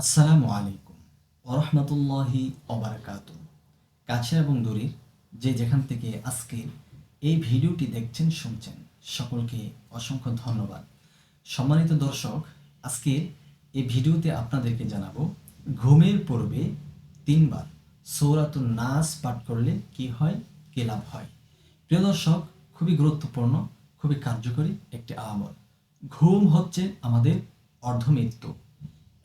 আসসালামু আলাইকুম ওরহমতুল্লাহি অবরাকাত কাছে এবং দূরের যে যেখান থেকে আজকে এই ভিডিওটি দেখছেন, শুনছেন, সকলকে অসংখ্য ধন্যবাদ। সম্মানিত দর্শক, আজকে এই ভিডিওতে আপনাদেরকে জানাব, ঘুমের পূর্বে তিনবার সৌরাতুন নাস পাঠ করলে কি হয়, কি লাভ হয়? প্রিয় দর্শক, খুবই গুরুত্বপূর্ণ, খুবই কার্যকরী একটি আমল। ঘুম হচ্ছে আমাদের অর্ধমৃত্যু।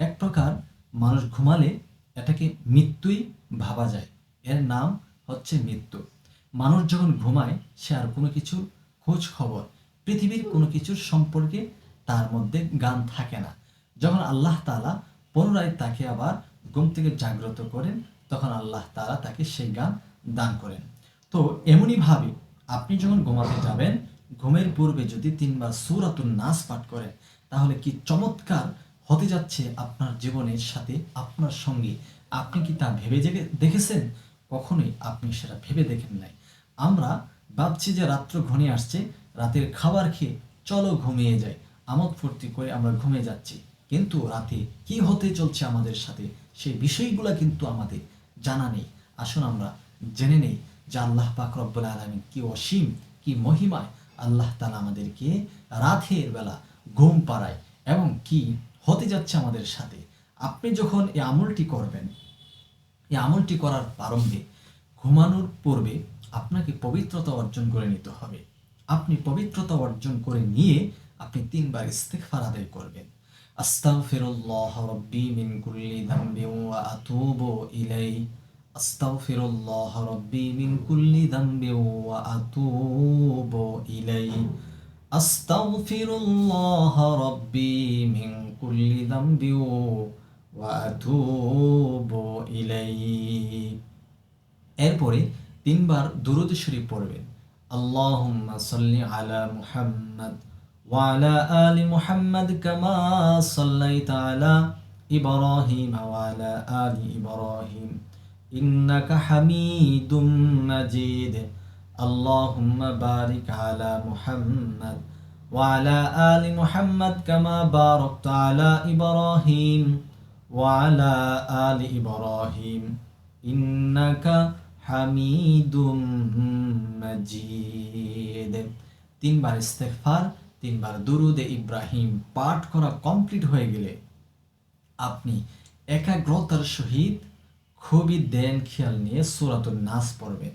এক প্রকার মানুষ ঘুমালে এটাকে মৃত্যুই ভাবা যায়। এর নাম হচ্ছে মৃত্যু। মানুষ যখন ঘুমায়, সে আর কোনো কিছুর খোঁজ খবর, পৃথিবীর কোনো কিছুর সম্পর্কে তার মধ্যে গান থাকে না। যখন আল্লাহ তালা পুনরায় তাকে আবার ঘুম থেকে জাগ্রত করেন, তখন আল্লাহ তালা তাকে সেই গান দান করেন। তো এমনইভাবে আপনি যখন ঘুমাতে যাবেন, ঘুমের পূর্বে যদি তিনবার সুরাতুন নাচ পাঠ করেন, তাহলে কি চমৎকার হতে যাচ্ছে আপনার জীবনের সাথে, আপনার সঙ্গে। আপনি কি তা ভেবে দেখেছেন? কখনোই আপনি সেটা ভেবে দেখেন নাই। আমরা ভাবছি যে রাত্র ঘনিয়ে আসছে, রাতের খাবার খেয়ে চলো ঘুমিয়ে যাই। আমোদ ফুর্তি করে আমরা ঘুমিয়ে যাচ্ছি। কিন্তু রাতে কি হতে চলছে আমাদের সাথে সেই বিষয়গুলো কিন্তু আমাদের জানা নেই। আসুন আমরা জেনে নেই যে আল্লাহ পাক রব্বুল আলমিন কি অসীম, কি মহিমায় আল্লাহ তালা আমাদেরকে রাতের বেলা ঘুম পাড়ায় এবং কি হতে যাচ্ছে আমাদের সাথে। আপনি যখন এই আমলটি করবেন, এই আমলটি করার প্রারম্ভে ঘুমানোর পূর্বে আপনাকে পবিত্রতা অর্জন করে নিতে হবে। আপনি পবিত্রতা অর্জন করে নিয়ে আপনি তিনবার ইস্তেগফার আদায় করবেন। আস্তাগফিরুল্লাহ রাব্বি মিন কুল্লি যামবি ওয়া আতুবু ইলাইহি। আস্তাগফিরুল্লাহ রাব্বি মিন কুল্লি যামবি ওয়া আতুবু ইলাইহি। আস্তাগফিরুল্লাহ রাব্বি মিন কুল্লি যামবি ওয়া আতুবু ইলাইহি। এরপরে তিনবার দুরুদ শরীফ পড়বেন। আল্লাহুম্মা সাল্লি আলা মুহাম্মদ ওয়া আলা আলি মুহাম্মদ কামা সাল্লাইতা আলা ইব্রাহিম ওয়া আলা আলি ইব্রাহিম। ইন্নাকা হামিদুম মাজিদ। اللهم بارك على محمد وعلى آل محمد كما باركت على إبراهيم وعلى آل إبراهيم إنك حميد مجيد তিনবার ইস্তেগফার তিনবার দুরুদে ইব্রাহিম পাঠ করা কমপ্লিট হয়ে গেলে আপনি একাগ্রতার সহিত খুবই দেন খেয়াল নিয়ে সূরাতুন নাস পড়বেন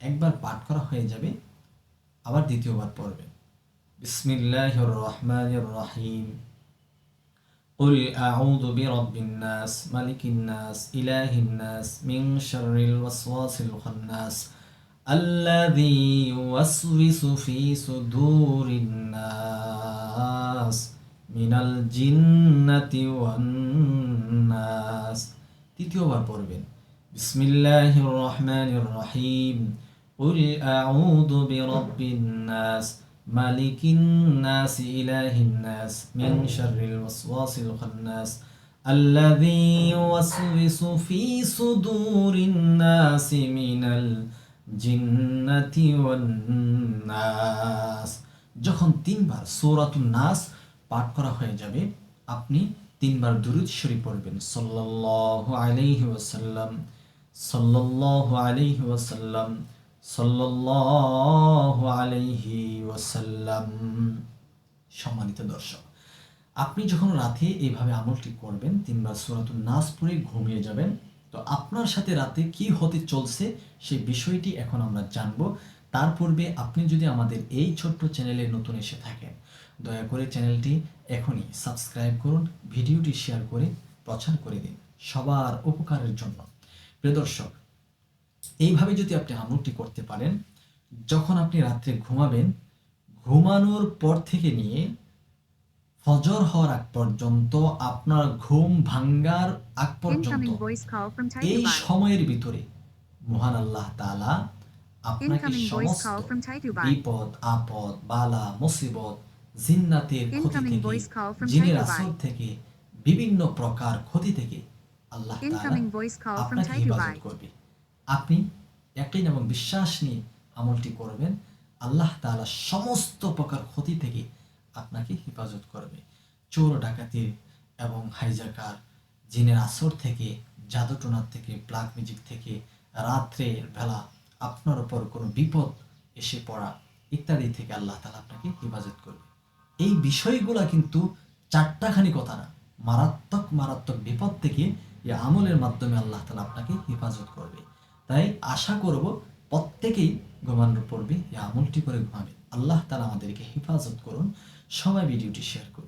একবার পাঠ করা হয়ে যাবে আবার দ্বিতীয়বার পড়বে বিসমিল্লাহির রহমানির রহিম قل أعوذ برب الناس ملك الناس إله الناس من شر الوسواس الخناس الذي يوسوس في صدور الناس من الجنة والناس তৃতীয়বার পড়বেন বিসমিল্লাহির রহমানির রহিম قل أعوذ برب الناس ملك الناس إله الناس من شر الوسواس الخناس الذي يوسوس في صدور الناس من الجنة والناس যখন তিনবার সূরাতুন নাস পাঠ করা হয়ে যাবে আপনি তিনবার দুরুদ শরীফ পড়বেন সাল্লাল্লাহু আলাইহি ওয়াসাল্লাম সাল্লাল্লাহু আলাইহি ওয়াসাল্লাম আলাইহি ওয়াসাল্লাম। সম্মানিত দর্শক, আপনি যখন রাতে এইভাবে আমলটি করবেন, তিনবার সূরাতুন নাস পড়ে ঘুমিয়ে যাবেন, তো আপনার সাথে রাতে কি হতে চলছে সেই বিষয়টি এখন আমরা জানব। তার পূর্বে আপনি যদি আমাদের এই ছোট্ট চ্যানেলে নতুন এসে থাকেন, দয়া করে চ্যানেলটি এখনই সাবস্ক্রাইব করুন, ভিডিওটি শেয়ার করে প্রচার করে দিন সবার উপকারের জন্য। প্রিয় দর্শক এইভাবে যদি আপনি আমলটি করতে পারেন যখন আপনি রাত্রে ঘুমাবেন ঘুমানোর পর থেকে নিয়ে ফজর হওয়ার আগ পর্যন্ত আপনার ঘুম ভাঙ্গার আগ পর্যন্ত এই সময়ের ভিতরে মহান আল্লাহ তাআলা আপনাকে সমস্ত. বিপদ আপদ বালা মুসিবত জিন্নাতের ক্ষতি থেকে জিনের আসর থেকে বিভিন্ন প্রকার ক্ষতি থেকে আল্লাহ তাআলা আপনাকে হেফাজত করবে। আপনি একই এবং বিশ্বাস নিয়ে আমলটি করবেন, আল্লাহ তাআলা সমস্ত প্রকার ক্ষতি থেকে আপনাকে হেফাজত করবে। চোর ডাকাতির এবং হাইজাকার জিনের আসর থেকে, জাদুটোনার থেকে ব্ল্যাক মিউজিক থেকে, রাত্রের বেলা আপনার ওপর কোনো বিপদ এসে পড়া ইত্যাদি থেকে আল্লাহ তালা আপনাকে হেফাজত করবে। এই বিষয়গুলা কিন্তু চারটাখানি কথা না, মারাত্মক মারাত্মক বিপদ থেকে এই আমলের মাধ্যমে আল্লাহ তালা আপনাকে হেফাজত করবে। তাই আশা করব প্রত্যেকেই ঘুমানোর এই আমলটি করে ঘুমাবে। আল্লাহ তারা আমাদেরকে হেফাজত করুন। সবাই ভিডিওটি শেয়ার করুন।